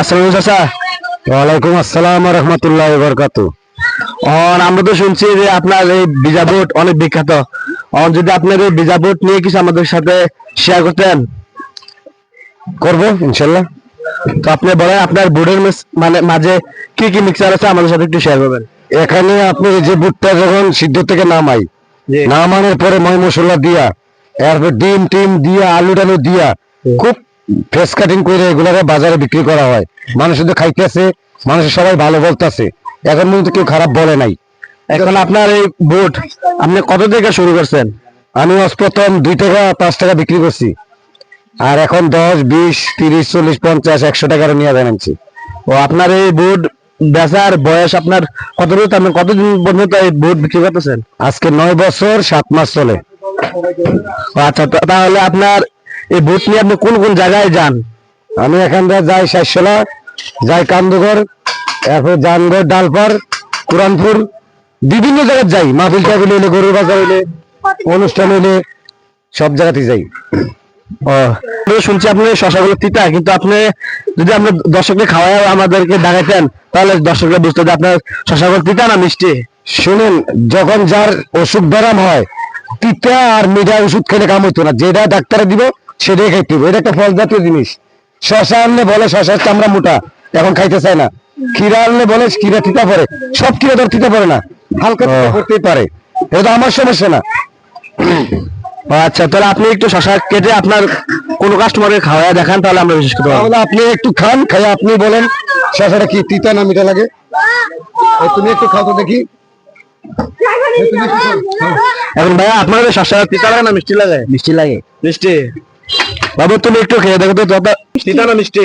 আসসালামু চাচা। ওয়ালাইকুম আসসালাম রহমতুল্লাহ বরকাত আমরা তো শুনছি যে আপনার এই বিজা বোট অনেক বিখ্যাত। যদি আপনার এই বিজা বোট নিয়ে কিছু আমাদের সাথে শেয়ার করতেন। করব ইনশাল্লাহ তো আপনি বলেন আপনার বোর্ডের মানে মাঝে কি কি মিক্সার আছে আমাদের সাথে একটু শেয়ার করবেন। এখানে আপনি যে বুটটা যখন সিদ্ধ থেকে নামাই নামানোর পরে ময় মশলা দিয়া এরপর ডিম টিম দিয়া আলু টালু দিয়া খুব ফ্রেশ কাটিং করে এগুলারে বাজারে বিক্রি করা হয়। মানুষ শুধু খাইতেছে, মানুষ সবাই ভালো বলতেছে। এখন পর্যন্ত কেউ খারাপ বলে নাই। এখন আপনার এই বোট আপনি কত থেকে শুরু করছেন? আমি প্রথম দুই টাকা, পাঁচ টাকা বিক্রি করছি। আর এখন দশ, বিশ, তিরিশ, চল্লিশ, পঞ্চাশ, একশো টাকার নিয়ে জানাচ্ছি ও আপনার এই বোট বেচার বয়স আপনার কত আপনি কতদিন পর্যন্ত এই বোট বিক্রি করতেছেন? আজকে নয় বছর, সাত মাস চলে। আচ্ছা তাহলে আপনার এই বোট নিয়ে আপনি কোন কোন জায়গায় যান? আমি এখান থেকে যাই শাইশলা যাই কান্দুঘর এরপর জানগড় ডালপার কুরানপুর বিভিন্ন জায়গায় যাই। মাহফিল টাহফিল হইলে গরুর বাজার হইলে অনুষ্ঠান হইলে সব জায়গাতেই যাই। ও শুনছি আপনি শশাগুলো তিতা কিন্তু আপনি যদি আমরা দর্শককে খাওয়ায় আমাদেরকে দেখাইতেন তাহলে দর্শকরা বুঝতে যে আপনার শশাগুলো তিতা না মিষ্টি? শুনেন যখন যার অসুখ ব্যারাম হয় তিতা আর মিঠা ওষুধ খেলে কাম হইতো না। যেটা ডাক্তারে দিব সেটাই খাইতে হবে এটা একটা ফল জাতীয় জিনিস। শশা আনলে বলে শশার চামড়া মোটা এখন খাইতে চায় না। ক্ষীরা আনলে বলে ক্ষীরা তিতা পড়ে সব ক্ষীরা তোর তিতা পড়ে না হালকা পড়তেই পারে। এটা আমার সমস্যা না। আচ্ছা তাহলে আপনি একটু শশা কেটে আপনার কোনো কাস্টমারকে খাওয়ায় দেখান তাহলে আমরা বিশেষ করতে পারব তাহলে আপনি একটু খান খাই আপনি বলেন শশাটা কি তিতা না মিঠা লাগে? তুমি একটু খাও তো দেখি। এখন ভাইয়া আপনার শশা তিতা লাগে না মিষ্টি লাগে? মিষ্টি লাগে। মিষ্টি? বাবু তুমি একটু খেয়ে দেখো তো দাদা। তিতা না মিষ্টি?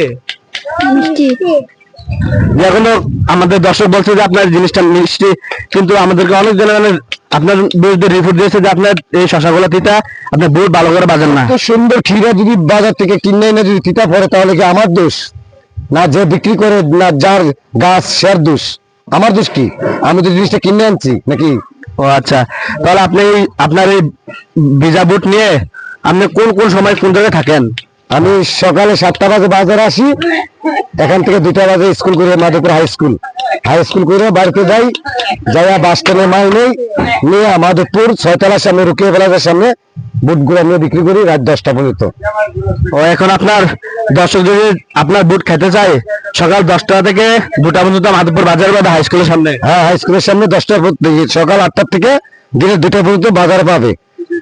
এখনও আমাদের দর্শক বলছে যে আপনার জিনিসটা মিষ্টি কিন্তু আমাদেরকে অনেক জনের আপনার বিরুদ্ধে রিপোর্ট দিয়েছে যে আপনার এই শশাগুলো তিতা আপনার বহুত ভালো করে বাজান না। সুন্দর ক্ষীরা যদি বাজার থেকে কিনে এনে যদি তিতা পড়ে তাহলে কি আমার দোষ? না যে বিক্রি করে না যার গাছ সের দোষ। আমার দোষ কি? আমি তো জিনিসটা কিনে আনছি নাকি? ও আচ্ছা তাহলে আপনি আপনার এই ভিজা বুট নিয়ে আপনি কোন কোন সময় কোন জায়গায় থাকেন? আমি সকালে সাতটা বাজে বাজারে আসি, এখান থেকে দুটা বাজে স্কুল করে Madhabpur high school. High school করে বাড়িতে যাই, যাইয়া বাস স্ট্যান্ডে মাল নেই, নিয়ে মাধবপুর ছয়তলার সামনে, রুকিয়ে প্লাজার সামনে বুটগুলো নিয়ে বিক্রি করি রাত দশটা পর্যন্ত। ও, এখন আপনার দর্শক যদি আপনার বুট খেতে চায়, সকাল দশটা থেকে দুটা পর্যন্ত মাধবপুর বাজার বা হাই স্কুলের সামনে। হ্যাঁ হাই স্কুলের সামনে দশটা সকাল আটটার থেকে দিনের দুটা পর্যন্ত বাজার পাবে।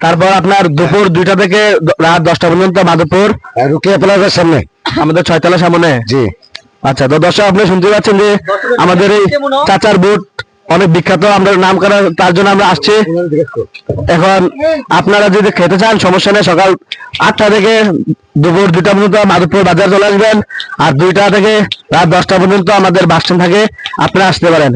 তারপর আপনার দুপুর দুইটা থেকে রাত দশটা পর্যন্ত মাধবপুর রুকিয়া প্লাজার সামনে। আমাদের ছয়তলা সামনে। জি। আচ্ছা তো দর্শক আপনি শুনতে পাচ্ছেন যে আমাদের এই চাচার বুট অনেক বিখ্যাত। আমরা নাম করা তার জন্য আমরা আসছি। এখন আপনারা যদি খেতে চান সমস্যা নেই সকাল আটটা থেকে দুপুর দুইটা পর্যন্ত মাধবপুর বাজার চলে আসবেন। আর দুইটা থেকে রাত দশটা পর্যন্ত আমাদের বাস স্ট্যান্ড থাকে। আপনারা আসতে পারেন।